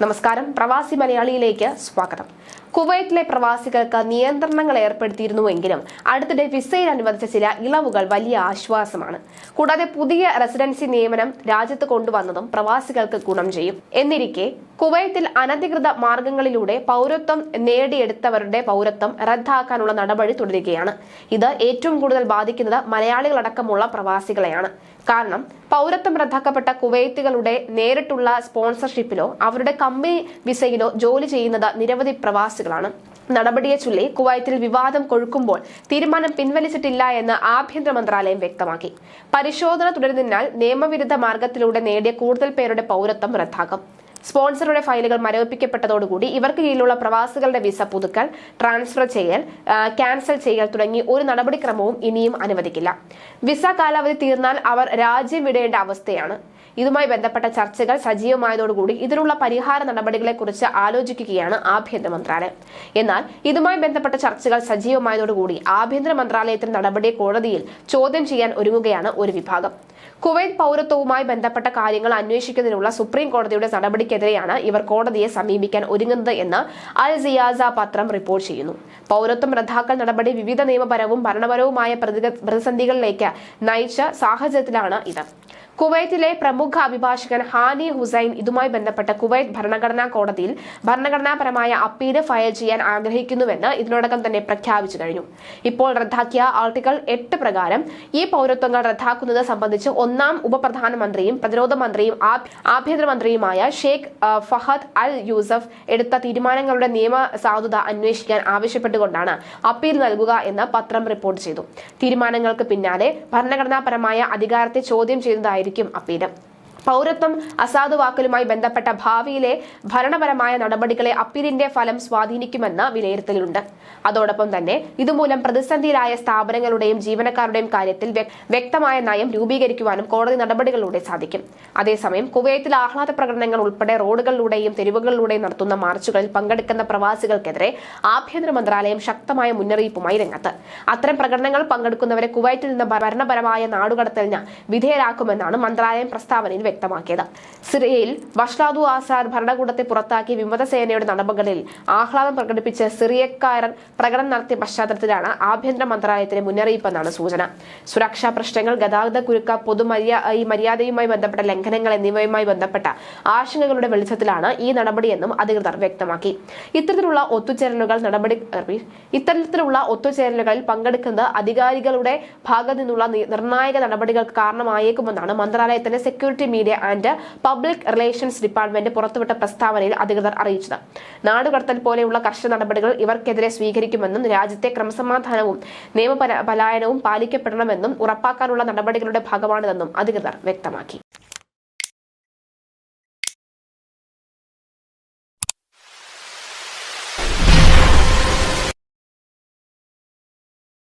നമസ്കാരം. പ്രവാസി മലയാളിയിലേക്ക് സ്വാഗതം. കുവൈറ്റിലെ പ്രവാസികൾക്ക് നിയന്ത്രണങ്ങൾ ഏർപ്പെടുത്തിയിരുന്നുവെങ്കിലും അടുത്തിടെ വിസയിൽ അനുവദിച്ച ചില ഇളവുകൾ വലിയ ആശ്വാസമാണ്. കൂടാതെ പുതിയ റെസിഡൻസി നിയമനം രാജ്യത്ത് കൊണ്ടുവന്നതും പ്രവാസികൾക്ക് ഗുണം ചെയ്യും. എന്നിരിക്കെ കുവൈത്തിൽ അനധികൃത മാർഗങ്ങളിലൂടെ പൗരത്വം നേടിയെടുത്തവരുടെ പൗരത്വം റദ്ദാക്കാനുള്ള നടപടി തുടരുകയാണ്. ഇത് ഏറ്റവും കൂടുതൽ ബാധിക്കുന്നത് മലയാളികളടക്കമുള്ള പ്രവാസികളെയാണ്. കാരണം പൗരത്വം റദ്ദാക്കപ്പെട്ട കുവൈത്തുകളുടെ നേരിട്ടുള്ള സ്പോൺസർഷിപ്പിലോ അവരുടെ കമ്പനി വിസയിലോ ജോലി ചെയ്യുന്നത് നിരവധി പ്രവാസികളാണ്. നടപടിയെ ചൊല്ലി കുവൈത്തിൽ വിവാദം കൊഴുക്കുമ്പോൾ തീരുമാനം പിൻവലിച്ചിട്ടില്ല എന്ന് ആഭ്യന്തര മന്ത്രാലയം വ്യക്തമാക്കി. പരിശോധന തുടരുന്നതിനാൽ നിയമവിരുദ്ധ മാർഗത്തിലൂടെ നേടിയ കൂടുതൽ പേരുടെ പൗരത്വം റദ്ദാക്കും. സ്പോൺസറുടെ ഫയലുകൾ മരവിപ്പിക്കപ്പെട്ടതോടുകൂടി ഇവർക്ക് കീഴിലുള്ള പ്രവാസികളുടെ വിസ പുതുക്കൽ ട്രാൻസ്ഫർ ചെയ്യൽ ക്യാൻസൽ ചെയ്യൽ തുടങ്ങി ഒരു നടപടിക്രമവും ഇനിയും അനുവദിക്കില്ല. വിസ കാലാവധി തീർന്നാൽ അവർ രാജ്യം വിടേണ്ട അവസ്ഥയാണ്. ഇതുമായി ബന്ധപ്പെട്ട ചർച്ചകൾ സജീവമായതോടുകൂടി ഇതിനുള്ള പരിഹാര നടപടികളെക്കുറിച്ച് ആലോചിക്കുകയാണ് ആഭ്യന്തര മന്ത്രാലയം. എന്നാൽ ഇതുമായി ബന്ധപ്പെട്ട ചർച്ചകൾ സജീവമായതോടുകൂടി ആഭ്യന്തര മന്ത്രാലയത്തിന്റെ നടപടി കോടതിയിൽ ചോദ്യം ചെയ്യാൻ ഒരുങ്ങുകയാണ് ഒരു വിഭാഗം. കുവൈത്ത് പൗരത്വവുമായി ബന്ധപ്പെട്ട കാര്യങ്ങൾ അന്വേഷിക്കുന്നതിനുള്ള സുപ്രീം കോടതിയുടെ നടപടിക്കെതിരെയാണ് ഇവർ കോടതിയെ സമീപിക്കാൻ ഒരുങ്ങുന്നത് എന്ന് അൽ സിയാസ പത്രം റിപ്പോർട്ട് ചെയ്യുന്നു. പൗരത്വം റദ്ദാക്കൽ നടപടി വിവിധ നിയമപരവും ഭരണപരവുമായ പ്രതിസന്ധികളിലേക്ക് നയിച്ച സാഹചര്യത്തിലാണ് ഇത്. കുവൈറ്റിലെ പ്രമുഖ അഭിഭാഷകൻ ഹാനി ഹുസൈൻ ഇതുമായി ബന്ധപ്പെട്ട കുവൈറ്റ് ഭരണഘടനാ കോടതിയിൽ ഭരണഘടനാപരമായ അപ്പീൽ ഫയൽ ചെയ്യാൻ ആഗ്രഹിക്കുന്നുവെന്ന് ഇതിനോടകം തന്നെ പ്രഖ്യാപിച്ചു കഴിഞ്ഞു. ഇപ്പോൾ റദ്ദാക്കിയ ആർട്ടിക്കിൾ എട്ട് പ്രകാരം ഈ പൗരത്വങ്ങൾ റദ്ദാക്കുന്നത് സംബന്ധിച്ച് ഒന്നാം ഉപപ്രധാനമന്ത്രിയും പ്രതിരോധ മന്ത്രിയും ആഭ്യ- ആഭ്യന്തരമന്ത്രിയുമായ ഷെയ്ഖ് ഫഹദ് അൽ യൂസഫ് എടുത്ത തീരുമാനങ്ങളുടെ നിയമ സാധുത അന്വേഷിക്കാൻ ആവശ്യപ്പെട്ടുകൊണ്ടാണ് അപ്പീൽ നൽകുക എന്ന് പത്രം റിപ്പോർട്ട് ചെയ്തു. തീരുമാനങ്ങൾക്ക് പിന്നാലെ ഭരണഘടനാപരമായ അധികാരത്തെ ചോദ്യം ചെയ്യുന്നതായിരിക്കും അപ്പീൽ. പൗരത്വം അസാധുവാക്കലുമായി ബന്ധപ്പെട്ട ഭാവിയിലെ ഭരണപരമായ നടപടികളെ അപ്പീലിന്റെ ഫലം സ്വാധീനിക്കുമെന്ന് വിലയിരുത്തലുണ്ട്. അതോടൊപ്പം തന്നെ ഇതുമൂലം പ്രതിസന്ധിയിലായ സ്ഥാപനങ്ങളുടെയും ജീവനക്കാരുടെയും കാര്യത്തിൽ വ്യക്തമായ നയം രൂപീകരിക്കുവാനും കോടതി നടപടികളിലൂടെ സാധിക്കും. അതേസമയം കുവൈത്തിൽ ആഹ്ലാദ പ്രകടനങ്ങൾ ഉൾപ്പെടെ റോഡുകളിലൂടെയും തെരുവുകളിലൂടെയും നടത്തുന്ന മാർച്ചുകളിൽ പങ്കെടുക്കുന്ന പ്രവാസികൾക്കെതിരെ ആഭ്യന്തര മന്ത്രാലയം ശക്തമായ മുന്നറിയിപ്പുമായി രംഗത്ത്. അത്തരം പ്രകടനങ്ങൾ പങ്കെടുക്കുന്നവരെ കുവൈറ്റിൽ നിന്ന് ഭരണപരമായ നാടുകടത്തലിന് വിധേയരാക്കുമെന്നാണ് മന്ത്രാലയം പ്രസ്താവനയിൽ വ്യക്തമാക്കിയത് സിറിയയിൽ ബഷ്ലാദു ആസാദ് ഭരണകൂടത്തെ പുറത്താക്കി വിമതസേനയുടെ നടപടികളിൽ ആഹ്ലാദം പ്രകടിപ്പിച്ച് സിറിയക്കാരൻ പ്രകടനം നടത്തിയ പശ്ചാത്തലത്തിലാണ് ആഭ്യന്തര മന്ത്രാലയത്തിന്റെ മുന്നറിയിപ്പെന്നാണ് സൂചന സുരക്ഷാ പ്രശ്നങ്ങൾ ഗതാഗത കുരുക്ക പൊതുമര്യാ ഈ മര്യാദയുമായി ബന്ധപ്പെട്ട ലംഘനങ്ങൾ എന്നിവയുമായി ബന്ധപ്പെട്ട ആശങ്കകളുടെ വെളിച്ചത്തിലാണ് ഈ നടപടിയെന്നും അധികൃതർ വ്യക്തമാക്കി ഇത്തരത്തിലുള്ള ഒത്തുചേരലുകൾ നടപടി. ഇത്തരത്തിലുള്ള ഒത്തുചേരലുകളിൽ പങ്കെടുക്കുന്നത് അധികാരികളുടെ ഭാഗത്തു നിന്നുള്ള നിർണായക നടപടികൾക്ക് കാരണമായേക്കുമെന്നാണ് മന്ത്രാലയത്തിന്റെ security media and public relations department പുറത്തുവിട്ട പ്രസ്താവനയിൽ അധികൃതർ അറിയിച്ചത്. നാടുകടത്തൽ പോലെയുള്ള കർശന നടപടികൾ ഇവർക്കെതിരെ സ്വീകരിക്കുമെന്നും രാജ്യത്തെ ക്രമസമാധാനവും നിയമപലായനവും പാലിക്കപ്പെടണമെന്നും ഉറപ്പാക്കാനുള്ള നടപടികളുടെ ഭാഗമാണിതെന്നും അധികൃതർ വ്യക്തമാക്കി.